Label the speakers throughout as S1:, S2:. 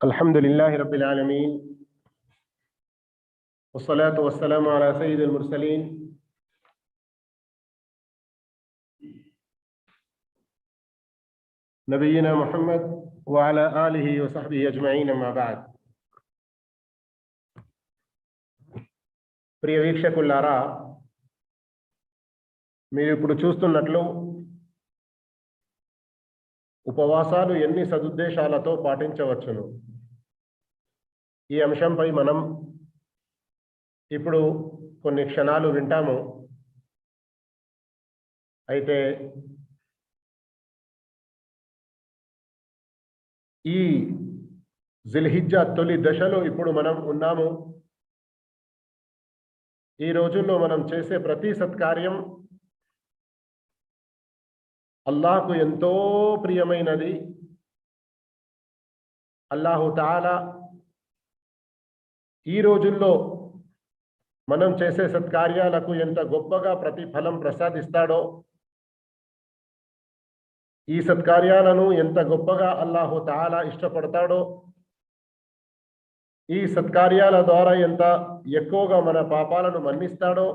S1: الحمد لله رب العالمين والصلاة والسلام على سيد المرسلين نبينا محمد وعلى آله وصحبه أجمعين أما بعد ప్రియ వీక్షకులారా మీరు ఇప్పుడు చూస్తున్నట్లు ఉపవాసాలు ఎన్ని సదుద్దేశాలతో పాటించవచ్చును ఈ అంశంపై మనం ఇప్పుడు కొన్ని క్షణాలు వింటాము. అయితే ఈ జిల్హిజ్జా తొలి దశలో ఇప్పుడు మనం ఉన్నాము. ఈ రోజుల్లో మనం చేసే ప్రతి సత్కార్యం అల్లాహకు ఎంతో ప్రియమైనది. అల్లాహు తాలా ఈ రోజుల్లో మనం చేసే సత్కార్యాలకు ఎంత గొప్పగా ప్రతిఫలం ప్రసాదిస్తాడో ఈ సత్కార్యాలను ఎంత గొప్పగా అల్లాహు తాలా ఇష్టపడతాడో ఈ సత్కార్యాల ద్వారా ఎంత ఎక్కువగా మన పాపాలను మన్నిస్తాడో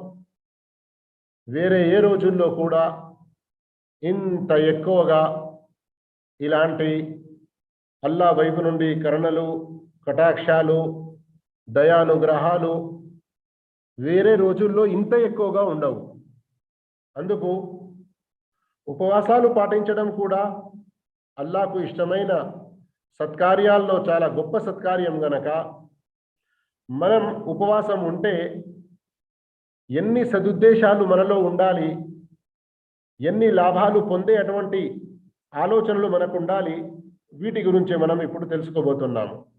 S1: వేరే ఏ రోజుల్లో కూడా ఇంత ఎక్కువగా ఇలాంటి అల్లా వైపు నుండి కరుణలు కటాక్షాలు దయానుగ్రహాలు వేరే రోజుల్లో ఇంత ఎక్కువగా ఉండవు. అందుకు ఉపవాసాలు పాటించడం కూడా అల్లాకు ఇష్టమైన సత్కార్యాల్లో చాలా గొప్ప సత్కార్యం గనక. మనం ఉపవాసం ఉంటే ఎన్ని సదుద్దేశాలు మనలో ఉండాలి ఎన్ని లాభాలు పొందే అటువంటి ఆలోచనలు మనకు ఉండాలి వీటి గురించి మనం ఇప్పుడు తెలుసుకోబోతున్నాము.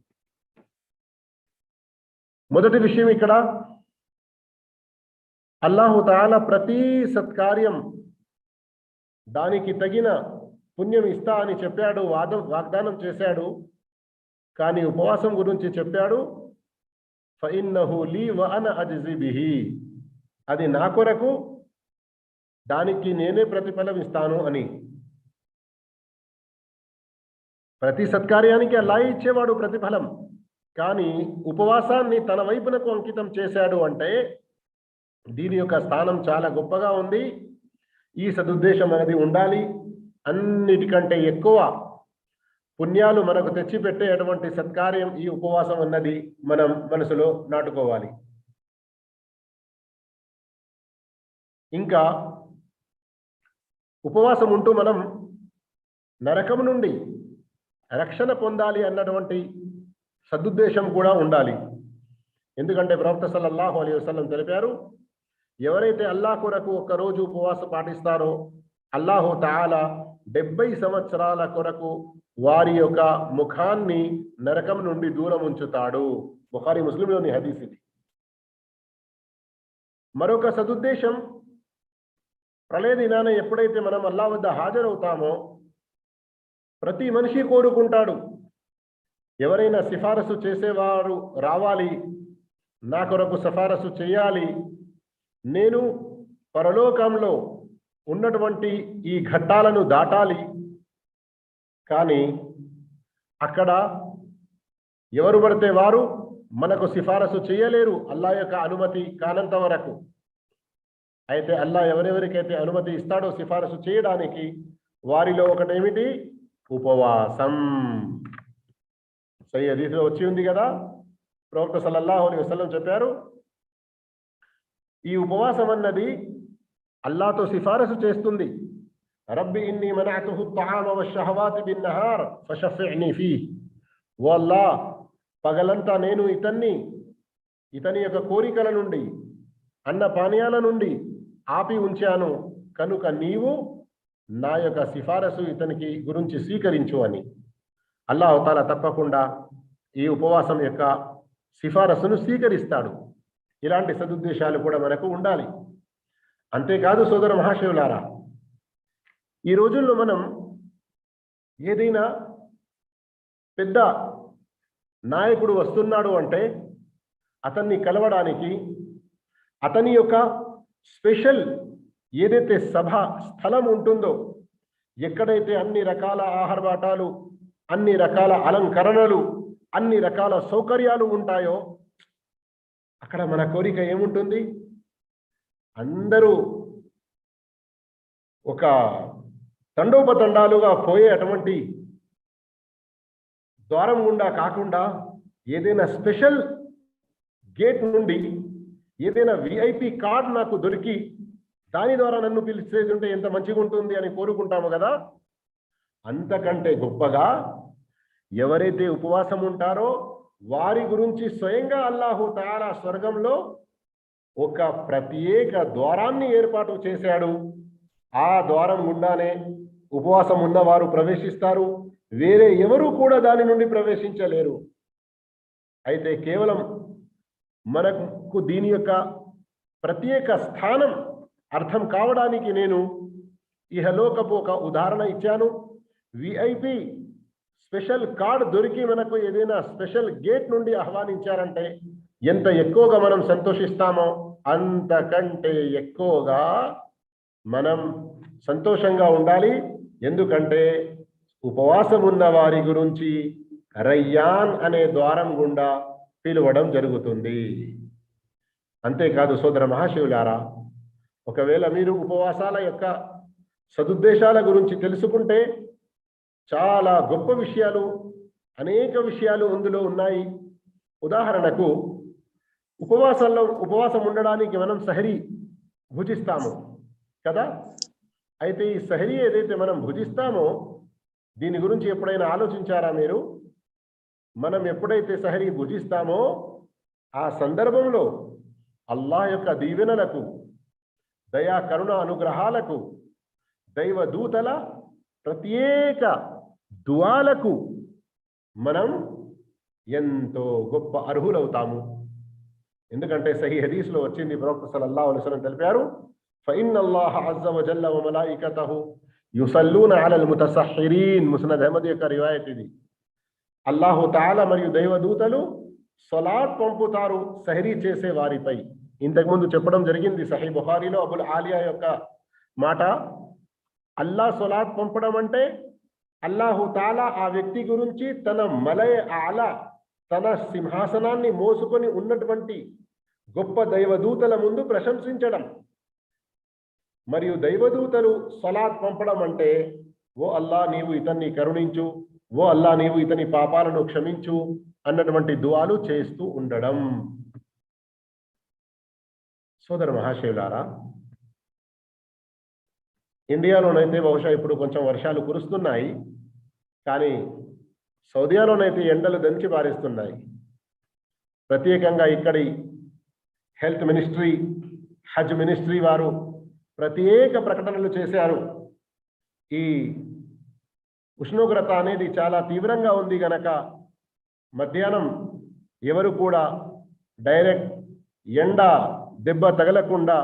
S1: మొదటి విషయం ఇక్కడ. అల్లాహుతాల ప్రతి సత్కార్యం దానికి తగిన పుణ్యం ఇస్తా అని చెప్పాడు వాదం వాగ్దానం చేశాడు. కానీ ఉపవాసం గురించి చెప్పాడు. ఫయిన్నహు లీ వన అజిబిహి అది నా కొరకు దానికి నేనే ప్రతిఫలం ఇస్తాను అని. ప్రతి సత్కార్యానికి అలా ఇచ్చేవాడు ప్రతిఫలం. కానీ ఉపవాసాన్ని తన వైపునకు అంకితం చేశాడు అంటే దీని యొక్క స్థానం చాలా గొప్పగా ఉంది. ఈ సదుద్దేశం అనేది ఉండాలి. అన్నిటికంటే ఎక్కువ పుణ్యాలు మనకు తెచ్చిపెట్టే అటువంటి సత్కార్యం ఈ ఉపవాసం అన్నది మనం మనసులో నాటుకోవాలి. ఇంకా ఉపవాసం ఉంటూ మనం నరకం నుండి రక్షణ పొందాలి అన్నటువంటి సదుద్దేశం కూడా ఉండాలి. ఎందుకంటే ప్రవక్త సల్లల్లాహు అలీ వసలం తెలిపారు ఎవరైతే అల్లాహ్ కొరకు ఒక్కరోజు రోజు ఉపవాసం పాటిస్తారో అల్లాహు తాలా డెబ్బై సంవత్సరాల కొరకు వారి యొక్క ముఖాన్ని నరకం నుండి దూరం ఉంచుతాడు. బుఖారి ముస్లింలోని హదీస్ ఇది. మరొక సదుద్దేశం ప్రళయ దినాన ఎప్పుడైతే మనం అల్లా వద్ద హాజరవుతామో ప్రతి మనిషి కోరుకుంటాడు. ఎవరైనా సిఫారసు చేసేవారు రావాలి నా కొరకు సిఫారసు చేయాలి. నేను పరలోకంలో ఉన్నటువంటి ఈ ఘట్టాలను దాటాలి. కానీ అక్కడ ఎవరు పడితే వారు మనకు సిఫారసు చేయలేరు. అల్లా యొక్క అనుమతి కానంత వరకు. అయితే అల్లా ఎవరెవరికైతే అనుమతి ఇస్తాడో సిఫారసు చేయడానికి వారిలో ఒకటేమిటి? ఉపవాసం. సై అదీసులో వచ్చి ఉంది కదా? ప్రవక్త సల్లల్లాహు అని వసల్లం చెప్పారు ఈ ఉపవాసం అన్నది అల్లాతో సిఫారసు చేస్తుంది. రబ్బి ఇన్ని మనఅతుహు తామ వషహవాతి బిన్ నహార్ ఫషఫిని ఫీ ఓ అల్లా పగలంతా నేను ఇతన్ని ఇతని యొక్క కోరికల నుండి అన్న పానీయాల నుండి ఆపి ఉంచాను. కనుక నీవు నా యొక్క సిఫారసు ఇతనికి గురించి స్వీకరించు అని. అల్లా అవతాల తప్పకుండా ఈ ఉపవాసం యొక్క సిఫారసును స్వీకరిస్తాడు. ఇలాంటి సదుద్దేశాలు కూడా మనకు ఉండాలి. అంతేకాదు సోదర మహాశివులారా ఈ రోజుల్లో మనం ఏదైనా పెద్ద నాయకుడు వస్తున్నాడు అంటే అతన్ని కలవడానికి అతని యొక్క స్పెషల్ ఏదైతే సభ స్థలం ఉంటుందో ఎక్కడైతే అన్ని రకాల ఆహారబాటాలు అన్ని రకాల అలంకరణలు అన్ని రకాల సౌకర్యాలు ఉంటాయో అక్కడ మన కోరిక ఏముంటుంది? అందరూ ఒక తండోపతండాలుగా పోయే అటువంటి ద్వారం గుండా కాకుండా ఏదైనా స్పెషల్ గేట్ నుండి ఏదైనా విఐపి కార్డ్ నాకు దొరికి దాని ద్వారా నన్ను పిలిచేది ఉంటే ఎంత మంచిగా ఉంటుంది అని కోరుకుంటాము కదా? అంతకంటే గొప్పగా ఎవరైతే ఉపవాసం ఉంటారో వారి గురించి స్వయంగా అల్లాహు తారా స్వర్గంలో ఒక ప్రత్యేక ద్వారాన్ని ఏర్పాటు చేశాడు. ఆ ద్వారం గుండానే ఉపవాసం ఉన్నవారు ప్రవేశిస్తారు. వేరే ఎవరు కూడా దాని నుండి ప్రవేశించలేరు. అయితే కేవలం మనకు దీని యొక్క ప్రత్యేక స్థానం అర్థం కావడానికి నేను ఇహలోకపు ఒక ఉదాహరణ ఇచ్చాను. విఐపి స్పెషల్ కార్డ్ దొరికి మనకు ఏదైనా స్పెషల్ గేట్ నుండి ఆహ్వానించారంటే ఎంత ఎక్కువగా మనం సంతోషిస్తామో అంతకంటే ఎక్కువగా మనం సంతోషంగా ఉండాలి. ఎందుకంటే ఉపవాసం ఉన్న వారి గురించి రయ్యాన్ అనే ద్వారం గుండా పిలవడం జరుగుతుంది. అంతేకాదు సోదర మహాశివులారా ఒకవేళ మీరు ఉపవాసాల యొక్క సదుద్దేశాల గురించి తెలుసుకుంటే చాలా గొప్ప విషయాలు అనేక విషయాలు అందులో ఉన్నాయి. ఉదాహరణకు ఉపవాసంలో ఉపవాసం ఉండడానికి మనం సహరీ భుజిస్తాము కదా? అయితే ఈ సహరీ ఏదైతే మనం భుజిస్తామో దీని గురించి ఎప్పుడైనా ఆలోచించారా మీరు? మనం ఎప్పుడైతే సహరీ భుజిస్తామో ఆ సందర్భంలో అల్లాహ్ యొక్క దీవెనలకు దయా కరుణ అనుగ్రహాలకు దైవ దూతల ప్రత్యేక దువాలకు మనం ఎంతో గొప్ప అర్హులవుతాము. ఎందుకంటే సహీ హదీస్లో వచ్చింది ప్రవక్త సల్లల్లాహు అలైహి వసల్లం తెలిపారు ఫఇన్ అల్లాహ అజ్జ వజల్ల వ మలాయికతహు యుసల్లూన అలల్ ముతసహ్హిరీన్ ముస్నద్ అహ్మద్ యొక్క రివాయత్ ఇది. అల్లాహు తాల మరియు దైవదూతలు సొలాట్ పంపుతారు సహరీ చేసే వారిపై. ఇంతకుముందు చెప్పడం జరిగింది సహీ బుహారీలో అబుల్ ఆలియా యొక్క మాట అల్లా సొలాట్ పంపడం అంటే అల్లాహు తాలా ఆ వ్యక్తి గురించి తన మలయ ఆల తన సింహాసనాన్ని మోసుకొని ఉన్నటువంటి గొప్ప దైవదూతల ముందు ప్రశంసించడం. మరియు దైవదూతలు సలాద్ పంపడం అంటే ఓ అల్లా నీవు ఇతన్ని కరుణించు ఓ అల్లా నీవు ఇతని పాపాలను క్షమించు అన్నటువంటి దువాలు చేస్తూ ఉండడం. సోదర మహాశివులారా ఇండియాలోనైతే బహుశా ఇప్పుడు కొంచెం వర్షాలు కురుస్తున్నాయి కానీ సౌదియాలోనైతే ఎండలు దంచి పారిస్తున్నాయి. ప్రత్యేకంగా ఇక్కడి హెల్త్ మినిస్ట్రీ హజ్ మినిస్ట్రీ వారు ప్రత్యేక ప్రకటనలు చేశారు. ఈ ఉష్ణోగ్రత అనేది చాలా తీవ్రంగా ఉంది గనక మధ్యాహ్నం ఎవరు కూడా డైరెక్ట్ ఎండ దెబ్బ తగలకుండా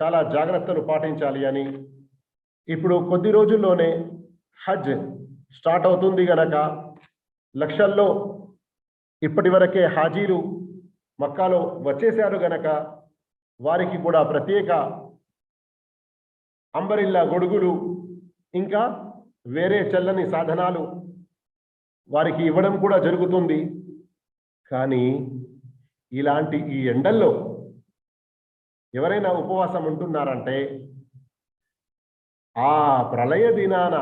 S1: చాలా జాగ్రత్తలు పాటించాలి అని ఇప్పుడు కొద్ది రోజుల్లోనే హజ్ స్టార్ట్ అవుతుంది గనక లక్షల్లో ఇప్పటి వరకే హాజీలు మక్కాలో వచ్చేశారు గనక వారికి కూడా ప్రత్యేక అంబరిల్లా గొడుగులు ఇంకా వేరే చల్లని సాధనాలు వారికి ఇవ్వడం కూడా జరుగుతుంది. కానీ ఇలాంటి ఈ ఎండల్లో ఎవరైనా ఉపవాసం ఉంటున్నారంటే ఆ ప్రళయ దినాన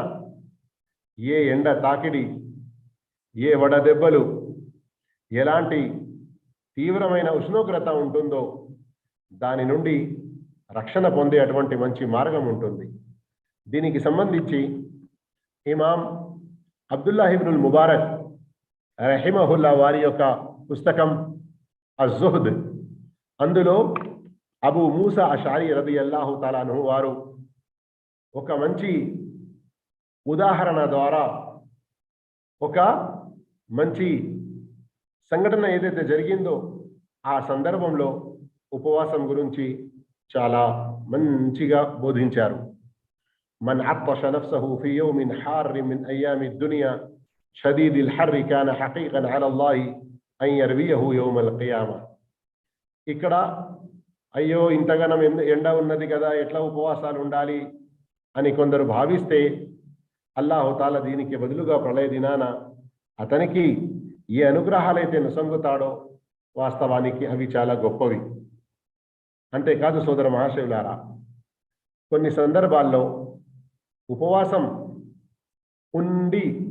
S1: ఏ ఎండ తాకిడి ఏ వడదెబ్బలు ఎలాంటి తీవ్రమైన ఉష్ణోగ్రత ఉంటుందో దాని నుండి రక్షణ పొందే అటువంటి మంచి మార్గం ఉంటుంది. దీనికి సంబంధించి ఇమాం అబ్దుల్లాహిబ్నుల్ ముబారక్ రహిమహుల్లా వారి యొక్క పుస్తకం అజుహద్ అందులో అబు మూసా అషారి రబి అల్లాహు తాలాను వారు ఒక మంచి ఉదాహరణ ద్వారా ఒక మంచి సంఘటన ఏదైతే జరిగిందో ఆ సందర్భంలో ఉపవాసం గురించి చాలా మంచిగా బోధించారు. మన్ అత్తష నఫ్సహు ఫీ యౌమిన్ హార్రి మిన్ అయ్యామి దునియా షదీదిల్ హర్రి కాన హకీకన్ అలల్లాహి అన్ యర్వియహు యౌమల్ ఖియామా ఇక్కడ అయ్యో ఇంతగానం ఎండ ఎండ ఉన్నది కదా ఎట్లా ఉపవాసాలు ఉండాలి? అని కొందరు భావిస్తే అల్లాహుతాల దీనికి బదులుగా ప్రళయ దినాన అతనికి ఏ అనుగ్రహాలైతే నుసంగుతాడో వాస్తవానికి అవి చాలా గొప్పవి. అంతేకాదు సోదర మహాశివులారా కొన్ని సందర్భాల్లో ఉపవాసం ఉండి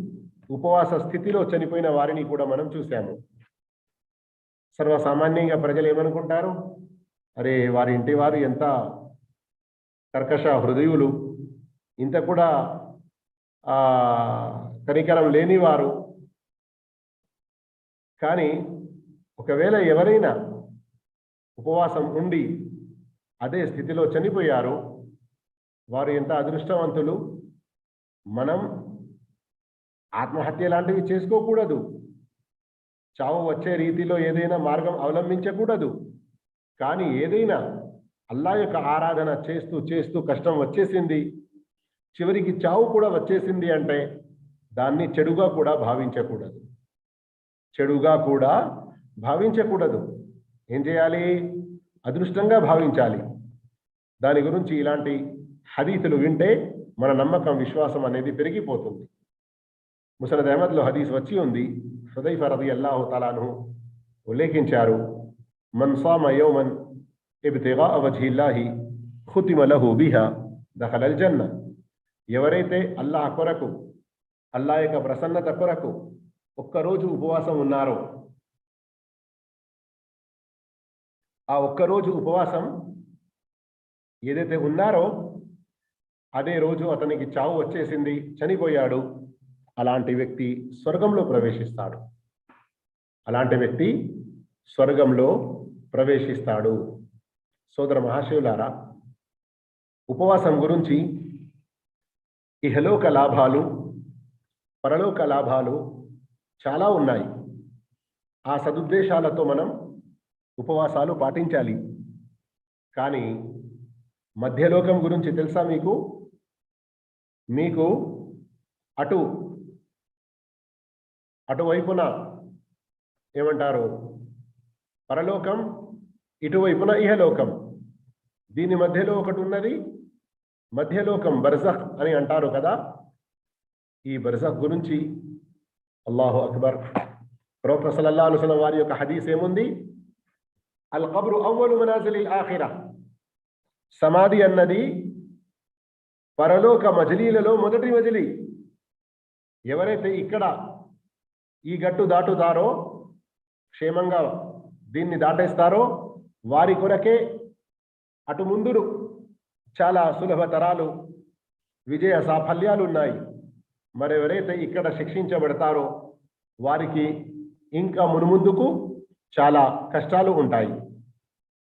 S1: ఉపవాస స్థితిలో చనిపోయిన వారిని కూడా మనం చూశాము. సర్వసామాన్యంగా ప్రజలు ఏమనుకుంటారు? అరే వారి ఇంటి వారు ఎంత కర్కశ హృదయులు ఇంత కూడా ఆ కనికరం లేనివారు. కానీ ఒకవేళ ఎవరైనా ఉపవాసం ఉండి అదే స్థితిలో చనిపోయారు వారు ఎంత అదృష్టవంతులు? మనం ఆత్మహత్య లాంటివి చేసుకోకూడదు. చావు వచ్చే రీతిలో ఏదైనా మార్గం అవలంబించకూడదు. కానీ ఏదైనా అల్లా యొక్క ఆరాధన చేస్తూ చేస్తూ కష్టం వచ్చేసింది. చివరికి చావు కూడా వచ్చేసింది అంటే దాన్ని చెడుగా కూడా భావించకూడదు. చెడుగా కూడా భావించకూడదు. ఏం చేయాలి? అదృష్టంగా భావించాలి. దాని గురించి ఇలాంటి హదీసులు వింటే మన నమ్మకం విశ్వాసం అనేది పెరిగిపోతుంది. ముసలద్ అహ్మద్లో హదీస్ వచ్చి ఉంది. హుదైఫ రది అల్లాహు తలాను ఉల్లేఖించారు. మన్ సామ యౌమన్ ఇబ్తిగా వజ్హిల్లాహి ఖుతిమ లహు బిహా దఖలల్ జన్న ఎవరైతే అల్లాహ్ కొరకు అల్లా యొక్క ప్రసన్నత కొరకు ఒక్కరోజు ఉపవాసం ఉన్నారో ఆ ఒక్కరోజు ఉపవాసం ఏదైతే ఉన్నారో అదే రోజు అతనికి చావు వచ్చేసింది చనిపోయాడు. అలాంటి వ్యక్తి స్వర్గంలో ప్రవేశిస్తాడు. అలాంటి వ్యక్తి స్వర్గంలో ప్రవేశిస్తాడు. సోదర మహాశివులారా ఉపవాసం గురించి ఇహలోక లాభాలు పరలోక లాభాలు చాలా ఉన్నాయి. ఆ సదుద్దేశాలతో మనం ఉపవాసాలు పాటించాలి. కానీ మధ్యలోకం గురించి తెలుసా మీకు? మీకు అటు అటువైపున ఏమంటారు? పరలోకం ఇటువైపున ఇహలోకం. దీని మధ్యలో ఒకటి ఉన్నది మధ్యలోకం బర్జహ్ అని అంటారు కదా ఈ బర్జహ్ గురించి అల్లాహు అక్బర్ ప్రవక్త సల్లల్లా అలైహి వారి యొక్క హదీస్ ఏముంది? అల్ కబ్రు అవ్వలు మనాజలి ఆఖిరా. సమాధి అన్నది పరలోక మజిలీలలో మొదటి మజిలీ. ఎవరైతే ఇక్కడ ఈ గట్టు దాటుతారో క్షేమంగా దీన్ని దాటేస్తారో వారి కొరకే అటు ముందురు చాలా సులభతరాలు విజయ సాఫల్యాలు ఉన్నాయి మరెవరైతే ఇక్కడ శిక్షించబడతారో వారికి ఇంకా మునుముందుకు చాలా కష్టాలు ఉంటాయి.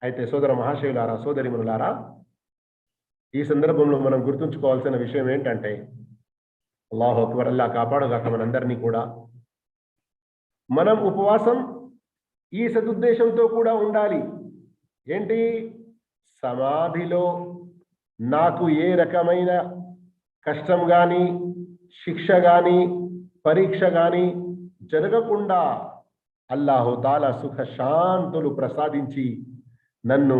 S1: అయితే సోదర మహాశయులారా సోదరిమనులారా ఈ సందర్భంలో మనం గుర్తుంచుకోవాల్సిన విషయం ఏంటంటే అల్లాహు అక్బర్ అల్లా కాపాడుగాక మనందరినీ కూడా. మనం ఉపవాసం ఈ సదుద్దేశంతో కూడా ఉండాలి. ఏంటి? సమాధిలో నాకు ఏ రకమైన కష్టం కానీ శిక్ష కానీ పరీక్ష కానీ జరగకుండా అల్లాహుతాల సుఖ శాంతులు ప్రసాదించి నన్ను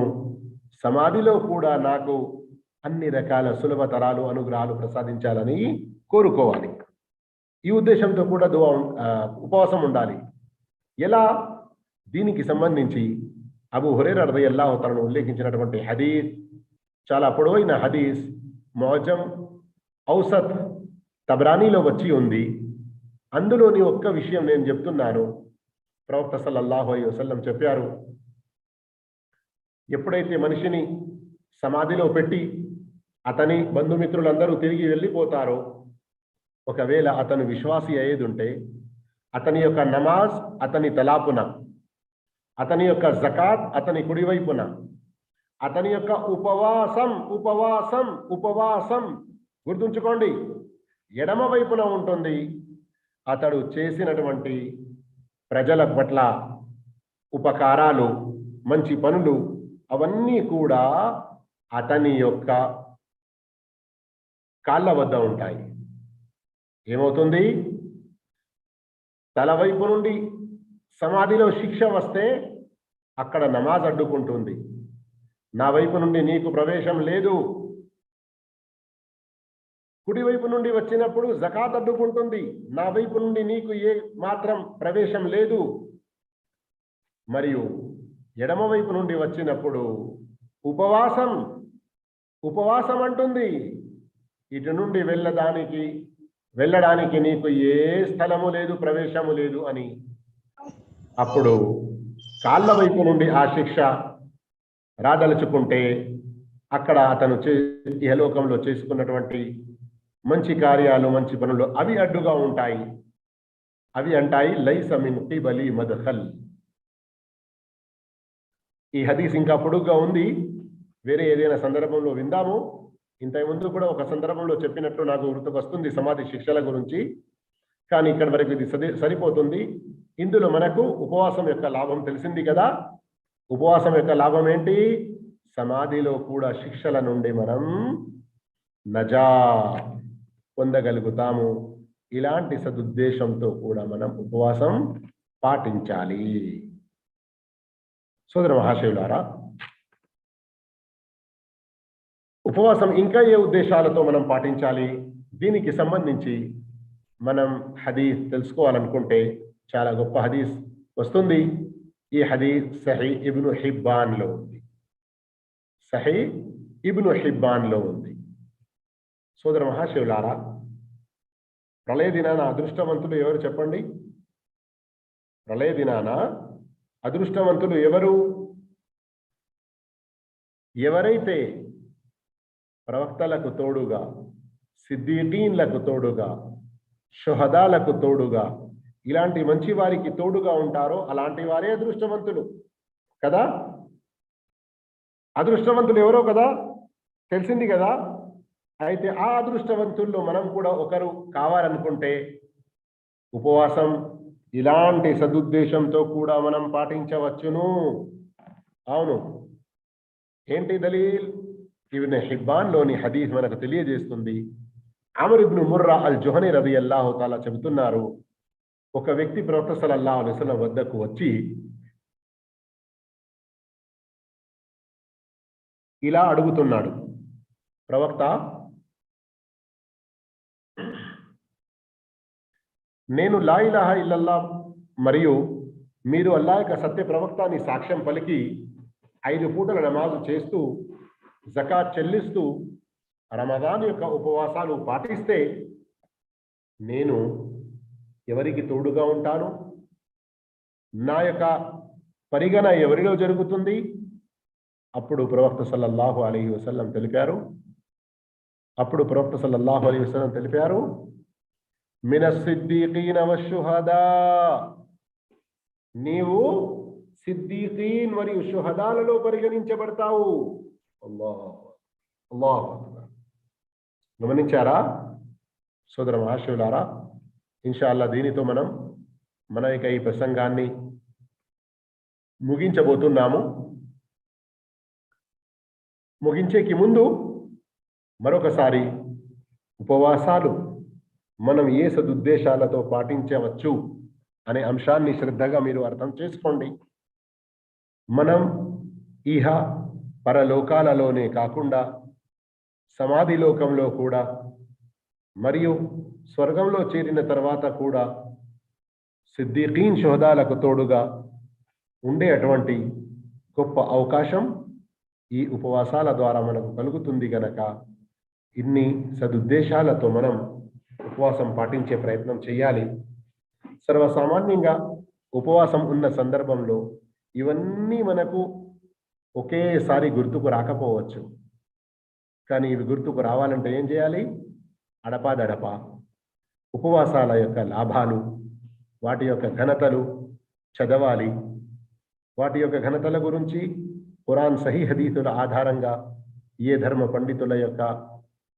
S1: సమాధిలో కూడా నాకు అన్ని రకాల సులభతరాలు అనుగ్రహాలు ప్రసాదించాలని కోరుకోవాలి. ఈ ఉద్దేశంతో కూడా దువా ఉపవాసం ఉండాలి. ఎలా? దీనికి సంబంధించి అబు హురేర్ అరవై అల్లాహతలను ఉల్లేఖించినటువంటి హరీర్ చాలా పొడవైన హదీస్ మోజం ఔసత్ తబ్రానీలో వచ్చి ఉంది. అందులోని ఒక్క విషయం నేను చెప్తున్నాను. ప్రవక్త సల్లల్లాహు అలైహి వసల్లం చెప్పారు ఎప్పుడైతే మనిషిని సమాధిలో పెట్టి అతని బంధుమిత్రులందరూ తిరిగి వెళ్ళిపోతారో ఒకవేళ అతను విశ్వాసి అయ్యేదింటే అతని యొక్క నమాజ్ అతని తలాపున అతని యొక్క జకాత్ అతని కుడివైపున అతని యొక్క ఉపవాసం ఉపవాసం ఉపవాసం. గుర్తుంచుకోండి ఎడమ వైపున ఉంటుంది అతడు చేసినటువంటి ప్రజల పట్ల ఉపకారాలు మంచి పనులు అవన్నీ కూడా అతని యొక్క కాళ్ళ వద్ద ఉంటాయి. ఏమవుతుంది? తల వైపు నుండి సమాధిలో శిక్ష వస్తే అక్కడ నమాజ్ అడ్డుకుంటుంది. నా వైపు నుండి నీకు ప్రవేశం లేదు. కుడివైపు నుండి వచ్చినప్పుడు జకాత్ అడ్డుకుంటుంది. నా వైపు నుండి నీకు ఏ మాత్రం ప్రవేశం లేదు. మరియు ఎడమ వైపు నుండి వచ్చినప్పుడు ఉపవాసం ఉపవాసం అంటుంది. ఇటు నుండి వెళ్ళడానికి వెళ్ళడానికి నీకు ఏ స్థలము లేదు ప్రవేశము లేదు అని. అప్పుడు కాళ్ళ వైపు నుండి ఆ శిక్ష రాదలుచుకుంటే అక్కడ అతను చే ఇహలోకంలో చేసుకున్నటువంటి మంచి కార్యాలు మంచి పనులు అవి అడ్డుగా ఉంటాయి. అవి అంటాయి లైస మిన్ కిబలి మద్ఖల్. ఈ హదీస్ ఇంకా పొడుగ్గా ఉంది. వేరే ఏదైనా సందర్భంలో విందాము. ఇంతకుముందు కూడా ఒక సందర్భంలో చెప్పినట్టు నాకు గుర్తుకొస్తుంది సమాధి శిక్షల గురించి. కానీ ఇక్కడ వరకు ఇది సరి- సరిపోతుంది. ఇందులో మనకు ఉపవాసం యొక్క లాభం తెలిసింది కదా. ఉపవాసం యొక్క లాభం ఏంటి? సమాధిలో కూడా శిక్షల నుండి మనం నజా పొందగలుగుతాము. ఇలాంటి సదుద్దేశంతో కూడా మనం ఉపవాసం పాటించాలి. సోదర మహాశివులారా ఉపవాసం ఇంకా ఏ ఉద్దేశాలతో మనం పాటించాలి? దీనికి సంబంధించి మనం హదీస్ తెలుసుకోవాలనుకుంటే చాలా గొప్ప హదీస్ వస్తుంది. ఈ హదీస్ సహీ ఇబ్ను హిబ్బాన్లో ఉంది. సహీ ఇబ్ను హిబ్బాన్లో ఉంది. సోదర మహాశివులారా ప్రళయ దినాన అదృష్టవంతులు ఎవరు చెప్పండి? ప్రళయ దినాన అదృష్టవంతులు ఎవరు? ఎవరైతే ప్రవక్తలకు తోడుగా సిద్ధిటీన్లకు తోడుగా షుహదాలకు తోడుగా ఇలాంటి మంచి వారికి తోడుగా ఉంటారో అలాంటి వారే అదృష్టవంతులు. కదా? అదృష్టవంతులు ఎవరో కదా? తెలిసింది కదా? అయితే ఆ అదృష్టవంతుల్లో మనం కూడా ఒకరు కావాలనుకుంటే ఉపవాసం ఇలాంటి సదుద్దేశంతో కూడా మనం పాటించవచ్చును. అవును. ఏంటి దలీల్? ఇవిన హిబ్బాన్లోని హదీస్ మనకు తెలియజేస్తుంది. అమర్ ఇబ్ను ముర్రా అల్ జుహని రది అల్లాహు తాలా చెబుతున్నారు ఒక వ్యక్తి ప్రవక్త సలల్లా అలెసల వద్దకు వచ్చి ఇలా అడుగుతున్నాడు. ప్రవక్త నేను లా ఇల్లల్లా మరియు మీరు అల్లా యొక్క సత్య ప్రవక్తాన్ని సాక్ష్యం పలికి ఐదు పూటల నమాజు చేస్తూ జకాత్ చెల్లిస్తూ రమదాన్ యొక్క ఉపవాసాలు పాటిస్తే నేను ఎవరికి తోడుగా ఉంటాను? నా యొక్క పరిగణ ఎవరిలో జరుగుతుంది? అప్పుడు ప్రవక్త సల్లల్లాహు అలీ వసల్లం తెలిపారు. అప్పుడు ప్రవక్త సల్లల్లాహు అలీ వసల్లం తెలిపారు. మిన సిద్దీకీన నీవు సిద్దీకీన్ మరియు షుహదాలలో పరిగణించబడతావు. అల్లాహ్ గమనించారా? సోదర మహాశివులారా ఇన్షాల్లా దీనితో మనం మన యొక్క ఈ ప్రసంగాన్ని ముగించబోతున్నాము. ముగించేకి ముందు మరొకసారి ఉపవాసాలు మనం ఏ సదుద్దేశాలతో పాటించవచ్చు అనే అంశాన్ని శ్రద్ధగా మీరు అర్థం చేసుకోండి. మనం ఇహ పరలోకాలలోనే కాకుండా సమాధి లోకంలో కూడా మరియు స్వర్గంలో చేరిన తర్వాత కూడా సిద్దికీన్ శోధాలకు తోడుగా ఉండే అటువంటి గొప్ప అవకాశం ఈ ఉపవాసాల ద్వారా మనకు కలుగుతుంది గనక ఇన్ని సదుద్దేశాలతో మనం ఉపవాసం పాటించే ప్రయత్నం చేయాలి. సర్వసామాన్యంగా ఉపవాసం ఉన్న సందర్భంలో ఇవన్నీ మనకు ఒకేసారి గుర్తుకు రాకపోవచ్చు. కానీ ఇవి గుర్తుకు రావాలంటే ఏం చేయాలి? అడపాదడపా ఉపవాసాల యొక్క లాభాలు వాటి యొక్క ఘనతలు చదవాలి. వాటి యొక్క ఘనతల గురించి ఖురాన్ సహీ హదీతుల ఆధారంగా ఏ ధర్మ పండితుల యొక్క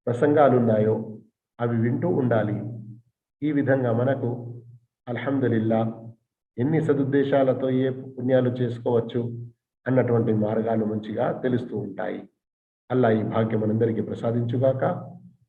S1: ప్రసంగాలు ఉన్నాయో అవి వింటూ ఉండాలి. ఈ విధంగా మనకు అల్హమ్దులిల్లా ఎన్ని సదుద్దేశాలతో ఏ పుణ్యాలు చేసుకోవచ్చు అన్నటువంటి మార్గాలు మంచిగా తెలుస్తూ ఉంటాయి. అల్లా ఈ భాగ్యం మనందరికీ ప్రసాదించుగాక.